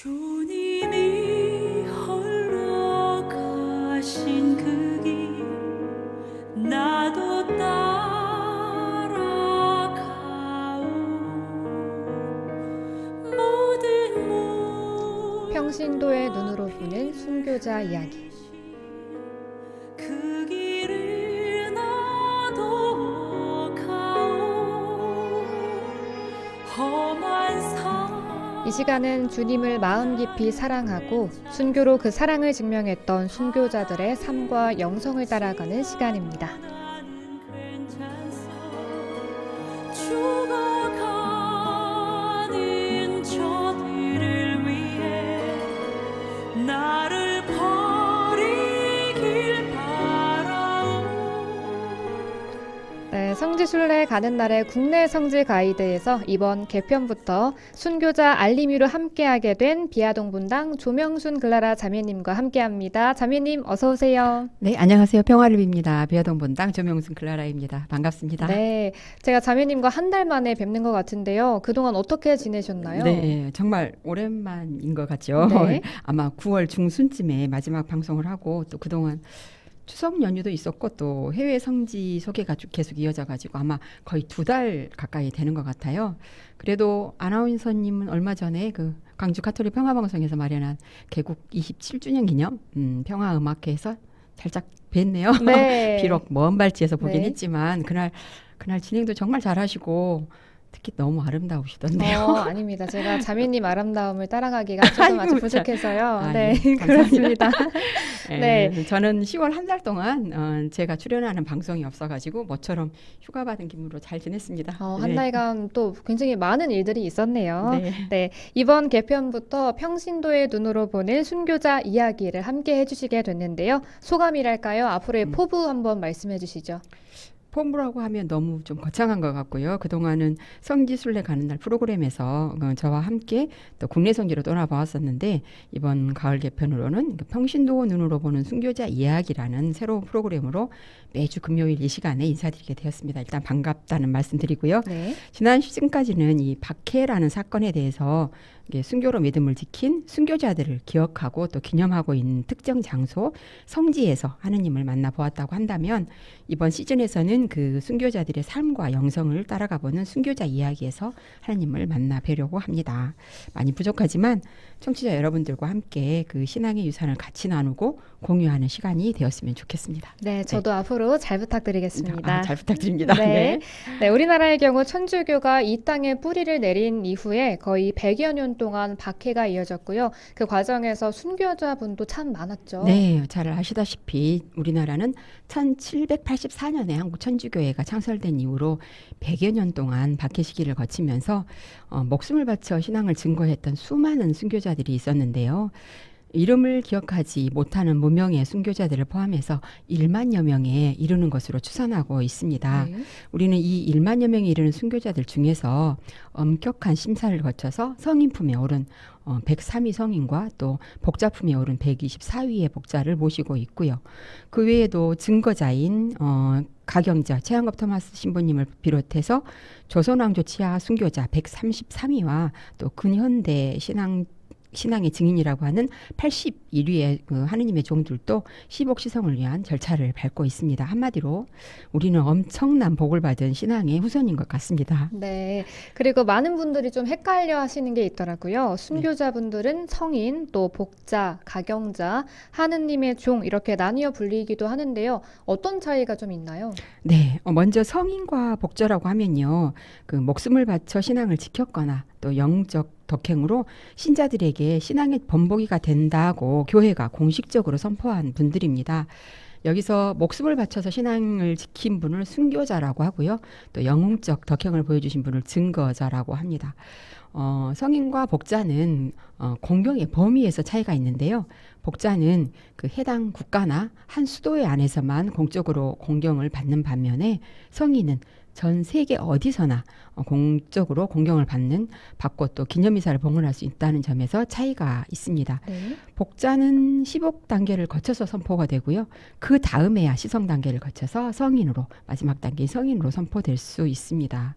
그 평신도의 눈으로 보는 순교자 이야기. 시간은 주님을 마음 깊이 사랑하고 순교로 그 사랑을 증명했던 순교자들의 삶과 영성을 따라가는 시간입니다. 성지순례 가는 날의 국내 성지 가이드에서 이번 개편부터 순교자 알림이로 함께하게 된 비아동 분당 조명순 글라라 자매님과 함께합니다. 자매님 어서 오세요. 네, 안녕하세요. 평화를 빕니다. 비아동 본당 조명순 클라라입니다. 반갑습니다. 네, 제가 자매님과 한 달 만에 뵙는 것 같은데요. 그동안 어떻게 지내셨나요? 네, 정말 오랜만인 것 같죠. 네. 아마 9월 중순쯤에 마지막 방송을 하고 또 그동안 추석 연휴도 있었고 또 해외 성지 소개가 쭉 계속 이어져 가지고 아마 거의 두 달 가까이 되는 것 같아요. 그래도 아나운서님은 얼마 전에 그 광주 카톨릭 평화방송에서 마련한 개국 27주년 기념 음, 평화음악회에서 살짝 뵀네요. 네. 비록 먼 발치에서 보긴 네. 했지만 그날 그날 진행도 정말 잘하시고 특히 너무 아름다우시던데요. 어, 아닙니다. 제가 자매님 아름다움을 따라가기가 조금 아직 아이고, 부족해서요. 아, 네, 네, 그렇습니다. 네. 네. 저는 10월 한 달 동안 어, 제가 출연하는 방송이 없어가지고 모처럼 휴가 받은 기분으로 잘 지냈습니다. 어, 한 네. 달간 또 굉장히 많은 일들이 있었네요. 네. 네, 이번 개편부터 평신도의 눈으로 보는 순교자 이야기를 함께 해주시게 됐는데요. 소감이랄까요? 앞으로의 음. 포부 한번 말씀해 주시죠. 폼부라고 하면 너무 좀 거창한 것 같고요. 그동안은 성지순례 가는 날 프로그램에서 어, 저와 함께 또 국내 성지로 떠나보았었는데 이번 가을 개편으로는 그 평신도 눈으로 보는 순교자 이야기라는 새로운 프로그램으로 매주 금요일 이 시간에 인사드리게 되었습니다. 일단 반갑다는 말씀드리고요. 네. 지난 시즌까지는 이 박해라는 사건에 대해서 순교로 믿음을 지킨 순교자들을 기억하고 또 기념하고 있는 특정 장소 성지에서 하느님을 만나 보았다고 한다면 이번 시즌에서는 그 순교자들의 삶과 영성을 따라가 보는 순교자 이야기에서 하느님을 만나 뵈려고 합니다. 많이 부족하지만 청취자 여러분들과 함께 그 신앙의 유산을 같이 나누고 공유하는 시간이 되었으면 좋겠습니다. 네, 저도 앞으로 잘 부탁드리겠습니다. 아, 잘 부탁드립니다. 네. 네, 우리나라의 경우 천주교가 이 땅에 뿌리를 내린 이후에 거의 100여 년 동안 박해가 이어졌고요. 그 과정에서 순교자분도 참 많았죠. 네, 잘 아시다시피 우리나라는 1784년에 한국 천주교회가 창설된 이후로 100여 년 동안 박해 시기를 거치면서 어, 목숨을 바쳐 신앙을 증거했던 수많은 순교자 들이 있었는데요. 이름을 기억하지 못하는 무명의 순교자들을 포함해서 1만여 명에 이르는 것으로 추산하고 있습니다. 네. 우리는 이 1만여 명에 이르는 순교자들 중에서 엄격한 심사를 거쳐서 성인품에 오른 어, 103위 성인과 또 복자품에 오른 124위의 복자를 모시고 있고요. 그 외에도 증거자인 어, 가경자 최양갑 토마스 신부님을 비롯해서 조선왕조 치하 순교자 133위와 또 근현대 신앙 신앙의 증인이라고 하는 81위의 그 하느님의 종들도 시복 시성을 위한 절차를 밟고 있습니다. 한마디로 우리는 엄청난 복을 받은 신앙의 후손인 것 같습니다. 네. 그리고 많은 분들이 좀 헷갈려 하시는 게 있더라고요. 순교자분들은 성인, 또 복자, 가경자, 하느님의 종 이렇게 나뉘어 불리기도 하는데요. 어떤 차이가 좀 있나요? 네, 어, 먼저 성인과 복자라고 하면요, 그 목숨을 바쳐 신앙을 지켰거나 또 영적 덕행으로 신자들에게 신앙의 번복이가 된다고 교회가 공식적으로 선포한 분들입니다. 여기서 목숨을 바쳐서 신앙을 지킨 분을 순교자라고 하고요. 또 영웅적 덕행을 보여주신 분을 증거자라고 합니다. 어, 성인과 복자는 어, 공경의 범위에서 차이가 있는데요. 복자는 그 해당 국가나 한 수도의 안에서만 공적으로 공경을 받는 반면에 성인은 전 세계 어디서나 어, 공적으로 공경을 받는 받고 또 기념이사를 봉헌할 수 있다는 점에서 차이가 있습니다. 네. 복자는 시복 단계를 거쳐서 선포가 되고요. 그 다음에야 시성 단계를 거쳐서 성인으로 마지막 단계 성인으로 선포될 수 있습니다.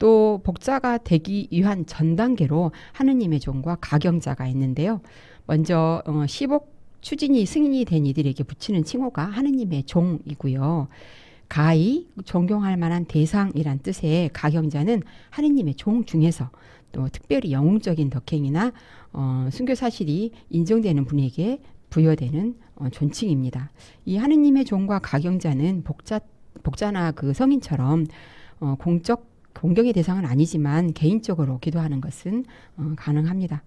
또 복자가 되기 위한 전 단계로 하느님의 종과 가경자가 있는데요. 먼저 어, 10억 추진이 승인이 된 이들에게 붙이는 칭호가 하느님의 종이고요. 가히 존경할 만한 대상이란 뜻의 가경자는 하느님의 종 중에서 또 특별히 영웅적인 덕행이나 어, 순교 사실이 인정되는 분에게 부여되는 어, 존칭입니다. 이 하느님의 종과 가경자는 복자 복자나 그 성인처럼 어, 공적 공경의 대상은 아니지만 개인적으로 기도하는 것은 어, 가능합니다.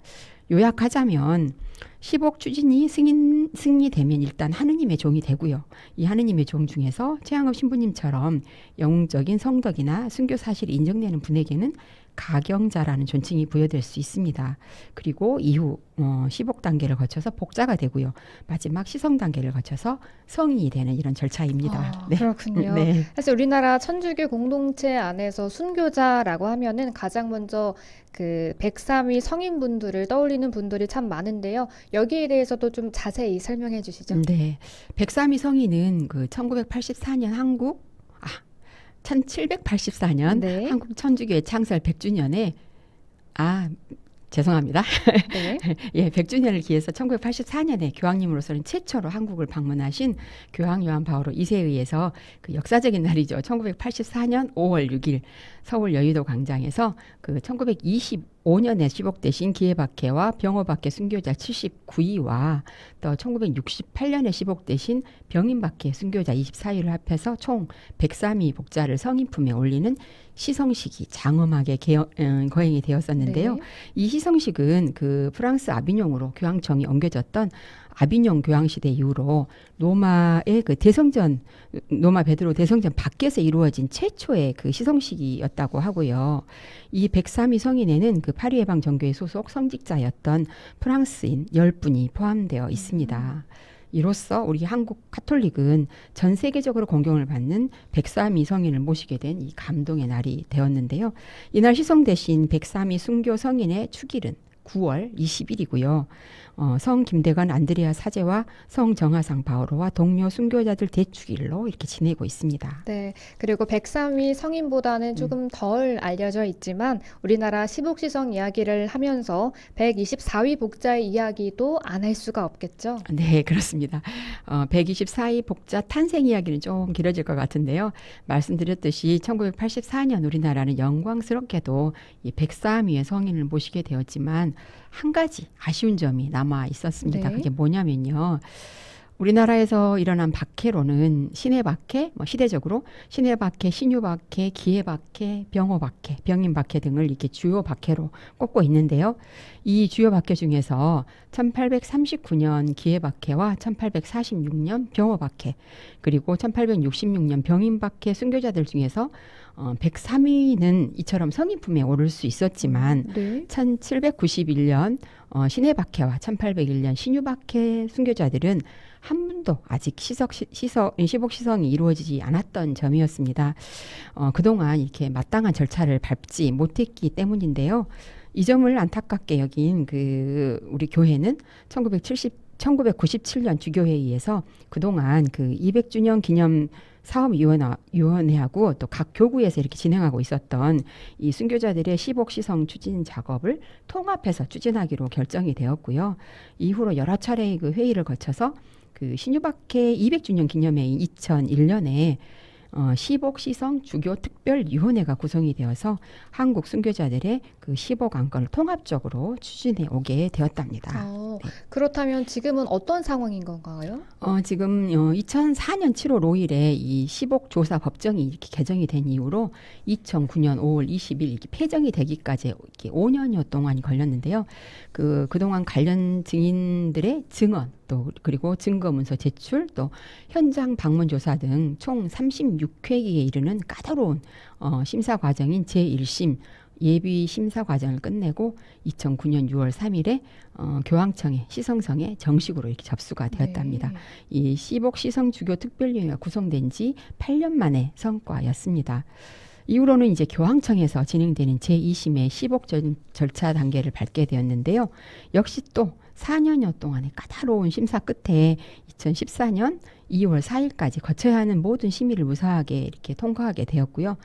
요약하자면 10억 추진이 승인 승리되면 일단 하느님의 종이 되고요. 이 하느님의 종 중에서 최양업 신부님처럼 영웅적인 성덕이나 순교 사실이 인정되는 분에게는 가경자라는 존칭이 부여될 수 있습니다. 그리고 이후 어, 10억 단계를 거쳐서 복자가 되고요. 마지막 시성 단계를 거쳐서 성인이 되는 이런 절차입니다. 아, 그렇군요. 네. 사실 우리나라 천주교 공동체 안에서 순교자라고 하면은 가장 먼저 그 백삼위 성인분들을 떠올리는 분들이 참 많은데요. 여기에 대해서도 좀 자세히 설명해 주시죠. 네. 백삼위 성인은 그 1984년 한국 아 1784년 네. 한국 천주교의 창설 100주년에 아 죄송합니다. 네. 예, 100주년을 기해서 1984년에 교황님으로서는 최초로 한국을 방문하신 교황 요한 바오로 2세에 의해서 그 역사적인 날이죠. 1984년 5월 6일 서울 여의도 광장에서 그 1925년에 시복되신 기회박해와 병호박해 순교자 79위와 또 1968년에 시복되신 병인박해 순교자 24위를 합해서 총 103위 복자를 성인품에 올리는 시성식이 장엄하게 개어, 음, 거행이 되었었는데요. 네. 이 시성식은 그 프랑스 아비뇽으로 교황청이 옮겨졌던 아비뇽 교황 시대 이후로 로마의 그 대성전 로마 베드로 대성전 밖에서 이루어진 최초의 그 시성식이었다고 하고요. 이 103위 성인에는 그 파리 예방 정교회 소속 성직자였던 프랑스인 10분이 포함되어 있습니다. 이로써 우리 한국 카톨릭은 전 세계적으로 공경을 받는 103위 성인을 모시게 된 이 감동의 날이 되었는데요. 이날 시성되신 103위 순교 성인의 축일은 9월 20일이고요. 어, 성 김대건 안드레아 사제와 성 정하상 바오로와 동료 순교자들 대축일로 이렇게 지내고 있습니다. 네. 그리고 백삼위 음. 성인보다는 조금 덜 알려져 있지만 우리나라 시복시성 이야기를 하면서 124위 복자의 이야기도 안 할 수가 없겠죠. 네, 그렇습니다. 어, 124위 복자 탄생 이야기는 좀 길어질 것 같은데요. 말씀드렸듯이 1984년 우리나라는 영광스럽게도 이 103위의 성인을 모시게 되었지만 한 가지 아쉬운 점이 남아 있었습니다. 네. 그게 뭐냐면요. 우리나라에서 일어난 박해로는 신해 박해, 뭐 시대적으로 신해 박해, 신유 박해, 기해 박해, 병호 박해, 병인 박해 등을 이렇게 주요 박해로 꼽고 있는데요. 이 주요 박해 중에서 1839년 기해 박해와 1846년 병호 박해, 그리고 1866년 병인 박해 순교자들 중에서 어, 103위는 이처럼 성인품에 오를 수 있었지만 네. 1791년 어, 신해 박해와 1801년 신유 박해 순교자들은 한 분도 아직 시석 시, 시석 시복 시성이 이루어지지 않았던 점이었습니다. 어, 그동안 이렇게 마땅한 절차를 밟지 못했기 때문인데요. 이 점을 안타깝게 여긴 그 우리 교회는 1970 1997년 주교회의에서 그동안 그 200주년 기념 사업위원회하고 또 각 교구에서 이렇게 진행하고 있었던 이 순교자들의 시복 시성 추진 작업을 통합해서 추진하기로 결정이 되었고요. 이후로 여러 차례의 그 회의를 거쳐서 그 신유박해 200주년 기념회인 2001년에 어, 시복 시성 주교 특별 위원회가 구성이 되어서 한국 순교자들의 그 시복 안건을 통합적으로 추진해 오게 되었답니다. 어, 그렇다면 지금은 어떤 상황인 건가요? 어, 지금 어, 2004년 7월 5일에 이 시복 조사 법정이 이렇게 개정이 된 이후로 2009년 5월 20일 이렇게 폐정이 되기까지 이렇게 5년여 동안이 걸렸는데요. 그 그동안 관련 증인들의 증언 또 그리고 증거 문서 제출 또 현장 방문 조사 등 총 36회기에 이르는 까다로운 어, 심사 과정인 제1심 예비 심사 과정을 끝내고 2009년 6월 3일에 어, 교황청의 시성성에 정식으로 이렇게 접수가 되었답니다. 네. 이 시복 시성 주교 특별위원회가 구성된 지 8년 만의 성과였습니다. 이후로는 이제 교황청에서 진행되는 제2심의 시복 전- 절차 단계를 밟게 되었는데요. 역시 또 4년여 동안의 까다로운 심사 끝에 2014년 2월 4일까지 거쳐야 하는 모든 심의를 무사하게 이렇게 통과하게 되었고요.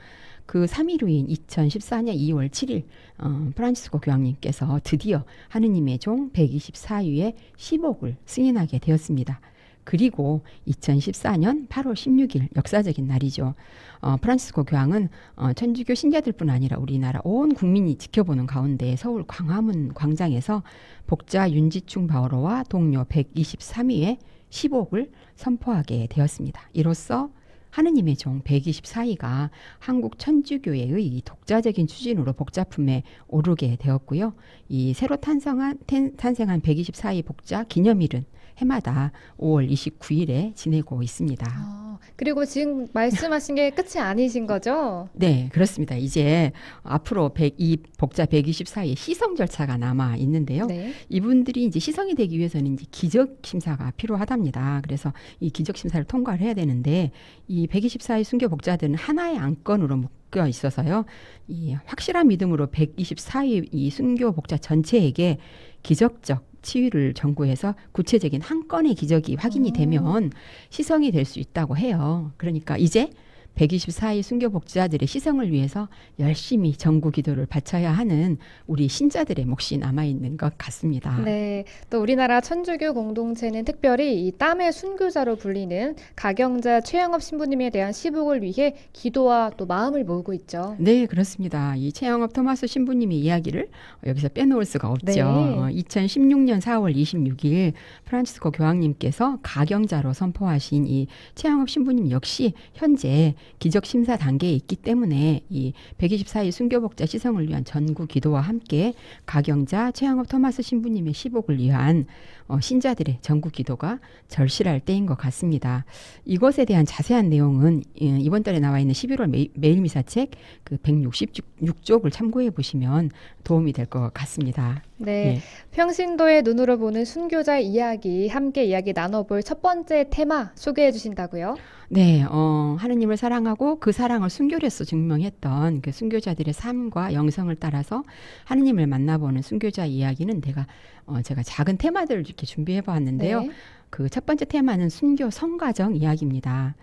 그 3일 후인 2014년 2월 7일 어, 프란치스코 교황님께서 드디어 하느님의 종 124위의 10억을 승인하게 되었습니다. 그리고 2014년 8월 16일 역사적인 날이죠. 어, 프란치스코 교황은 어, 천주교 신자들뿐 아니라 우리나라 온 국민이 지켜보는 가운데 서울 광화문 광장에서 복자 윤지충 바오로와 동료 123위의 10억을 선포하게 되었습니다. 이로써 하느님의 종 124위가 한국 천주교회의 이 독자적인 추진으로 복자품에 오르게 되었고요. 이 새로 탄생한, 탄- 탄생한 124위 복자 기념일은 해마다 5월 29일에 지내고 있습니다. 아, 그리고 지금 말씀하신 게 끝이 아니신 거죠? 네, 그렇습니다. 이제 앞으로 100, 이 복자 124의 시성 절차가 남아 있는데요. 네. 이분들이 이제 시성이 되기 위해서는 이제 기적 심사가 필요하답니다. 그래서 이 기적 심사를 통과를 해야 되는데 이 124의 순교 복자들은 하나의 안건으로 묶여 있어서요. 이 확실한 믿음으로 124의 이 순교 복자 전체에게 기적적 치유를 전구해서 구체적인 한 건의 기적이 확인이 오. 되면 시성이 될 수 있다고 해요. 그러니까 이제 124의 순교 복자들의 시성을 위해서 열심히 전구 기도를 바쳐야 하는 우리 신자들의 몫이 남아 있는 것 같습니다. 네. 또 우리나라 천주교 공동체는 특별히 이 땀의 순교자로 불리는 가경자 최영업 신부님에 대한 시복을 위해 기도와 또 마음을 모으고 있죠. 네, 그렇습니다. 이 최영업 토마스 신부님의 이야기를 여기서 빼놓을 수가 없죠. 네. 어, 2016년 4월 26일 프란치스코 교황님께서 가경자로 선포하신 이 최영업 신부님 역시 현재 기적 심사 단계에 있기 때문에 이 124일 순교복자 시성을 위한 전구 기도와 함께 가경자 최영업 토마스 신부님의 시복을 위한 어, 신자들의 전구 기도가 절실할 때인 것 같습니다. 이것에 대한 자세한 내용은 예, 이번 달에 나와 있는 11월 매, 매일미사 책 그 166쪽을 참고해 보시면 도움이 될 것 같습니다. 네. 예. 평신도의 눈으로 보는 순교자의 이야기, 함께 이야기 나눠볼 첫 번째 테마 소개해 주신다고요? 네, 어, 하느님을 사랑하고 그 사랑을 순교로서 증명했던 그 순교자들의 삶과 영성을 따라서 하느님을 만나보는 순교자 이야기는 내가 어, 제가 작은 테마들을 이렇게 준비해 보았는데요. 네. 그첫 번째 테마는 순교 성가정 이야기입니다.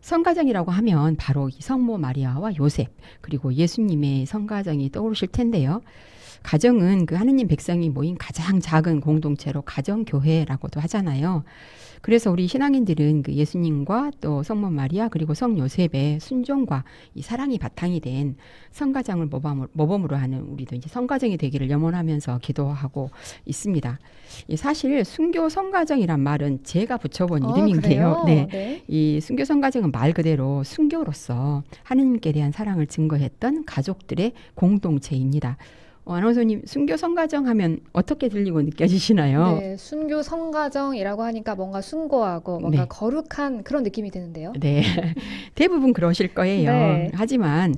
성가정이라고 하면 바로 이 성모 마리아와 요셉 그리고 예수님의 성가정이 떠오르실 텐데요. 가정은 그 하느님 백성이 모인 가장 작은 공동체로 가정 교회라고도 하잖아요. 그래서 우리 신앙인들은 그 예수님과 또 성모 마리아 그리고 성 요셉의 순종과 이 사랑이 바탕이 된 성가정을 모범으로, 하는 우리도 이제 성가정이 되기를 염원하면서 기도하고 있습니다. 이 사실 순교 성가정이란 말은 제가 붙여본 어, 이름인데요. 네. 네. 이 순교 성가정은 말 그대로 순교로서 하느님께 대한 사랑을 증거했던 가족들의 공동체입니다. 어, 아나운서님 순교 성가정 하면 어떻게 들리고 느껴지시나요? 네, 순교 성가정이라고 하니까 뭔가 숭고하고 뭔가 네. 거룩한 그런 느낌이 드는데요. 네. 대부분 그러실 거예요. 네. 하지만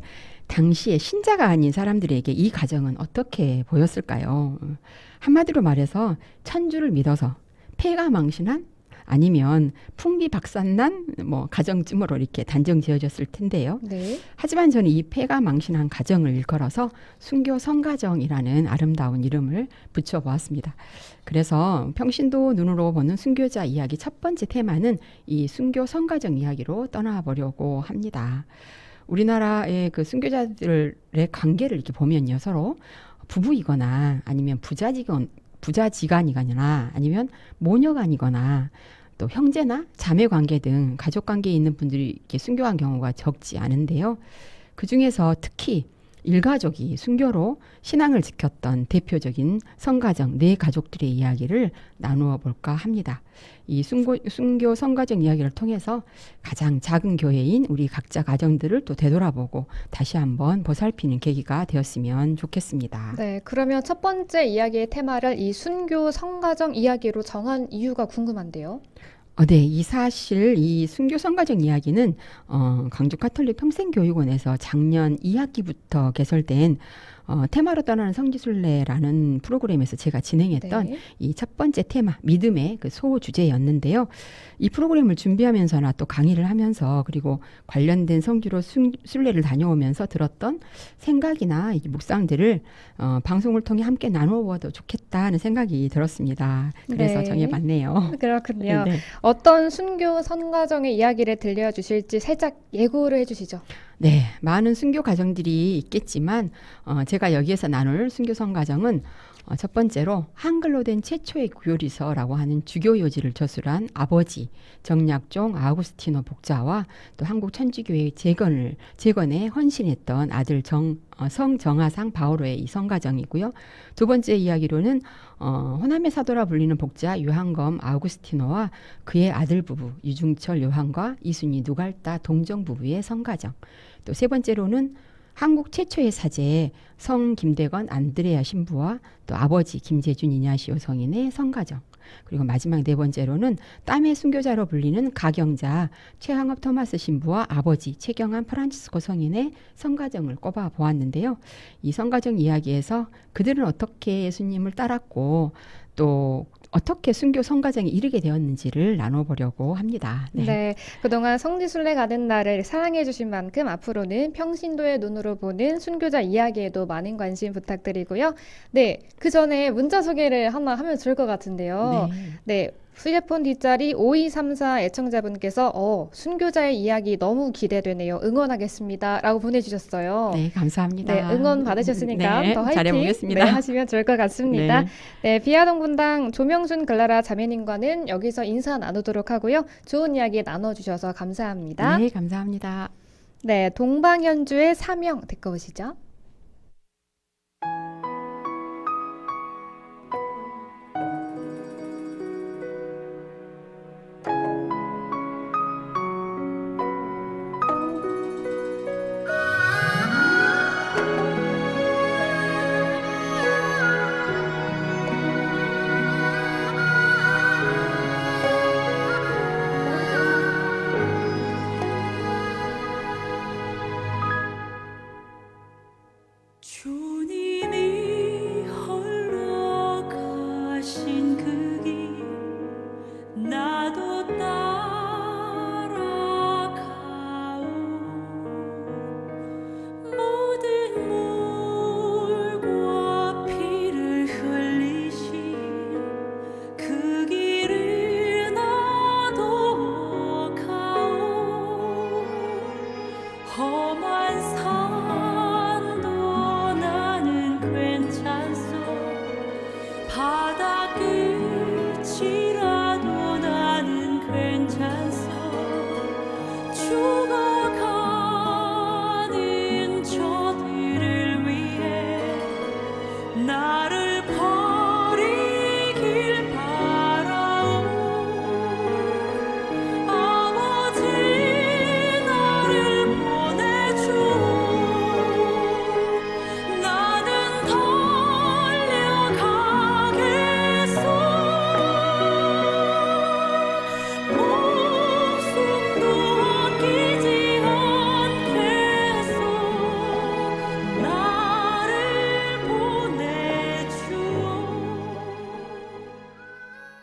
당시에 신자가 아닌 사람들에게 이 가정은 어떻게 보였을까요? 한마디로 말해서 천주를 믿어서 폐가 망신한 아니면 풍비 박산난 뭐 가정쯤으로 이렇게 단정 지어졌을 텐데요. 네. 하지만 저는 이 폐가 망신한 가정을 일컬어서 순교 성가정이라는 아름다운 이름을 붙여 보았습니다. 그래서 평신도 눈으로 보는 순교자 이야기 첫 번째 테마는 이 순교 성가정 이야기로 떠나보려고 합니다. 우리나라의 그 순교자들의 관계를 이렇게 보면요, 서로 부부이거나 아니면 부자지간 부자 지간이거나 아니면 모녀간이거나 또 형제나 자매 관계 등 가족 관계에 있는 분들이 이렇게 순교한 경우가 적지 않은데요. 그 중에서 특히 일가족이 순교로 신앙을 지켰던 대표적인 성가정 네 가족들의 이야기를 나누어 볼까 합니다. 이 순고, 순교 성가정 이야기를 통해서 가장 작은 교회인 우리 각자 가정들을 또 되돌아보고 다시 한번 보살피는 계기가 되었으면 좋겠습니다. 네, 그러면 첫 번째 이야기의 테마를 이 순교 성가정 이야기로 정한 이유가 궁금한데요. 어, 네, 이 사실 이 순교 성가정 이야기는 어, 광주 카톨릭 평생교육원에서 작년 2학기부터 개설된 어, 테마로 떠나는 성지순례라는 프로그램에서 제가 진행했던 네. 이첫 번째 테마 믿음의 그 소 주제였는데요. 이 프로그램을 준비하면서나 또 강의를 하면서 그리고 관련된 성주로 순, 순례를 다녀오면서 들었던 생각이나 이 묵상들을 어, 방송을 통해 함께 나누어도 좋겠다는 생각이 들었습니다. 그래서 네. 정해봤네요. 그렇군요. 네. 어떤 순교 성가정의 이야기를 들려주실지 살짝 예고를 해주시죠. 네, 많은 순교 가정들이 있겠지만 어, 제가 여기에서 나눌 순교성 가정은 어, 첫 번째로 한글로 된 최초의 구요리서라고 하는 주교 요지를 저술한 아버지 정약종 아우구스티노 복자와 또 한국 천주교회의 재건을 재건에 헌신했던 아들 정 어, 성정하상 바오로의 이 성가정이고요. 두 번째 이야기로는 어, 호남의 사도라 불리는 복자 요한검 아우구스티노와 그의 아들 부부 유중철 요한과 이순희 누갈다 동정 부부의 성가정. 또 세 번째로는 한국 최초의 사제 성 김대건 안드레아 신부와 또 아버지 김재준 이냐시오 성인의 성가정. 그리고 마지막 네 번째로는 땀의 순교자로 불리는 가경자 최항업 토마스 신부와 아버지 최경환 프란치스코 성인의 성가정을 꼽아 보았는데요. 이 성가정 이야기에서 그들은 어떻게 예수님을 따랐고 또 어떻게 순교 성가정에 이르게 되었는지를 나눠보려고 합니다. 네. 그동안 성지순례 가는 날을 사랑해 주신 만큼 앞으로는 평신도의 눈으로 보는 순교자 이야기에도 많은 관심 부탁드리고요. 네. 그 전에 문자 소개를 하나 하면 좋을 것 같은데요. 네. 네. 휴대폰 뒷자리 5234 애청자분께서 어, 순교자의 이야기 너무 기대되네요. 응원하겠습니다. 라고 보내주셨어요. 네, 감사합니다. 네, 응원 받으셨으니까 네, 더 화이팅. 네, 하시면 좋을 것 같습니다. 네. 네, 비아동 분당 조명순 글라라 자매님과는 여기서 인사 나누도록 하고요. 좋은 이야기 나눠주셔서 감사합니다. 네, 감사합니다. 네, 동방현주의 사명 듣고 오시죠. out of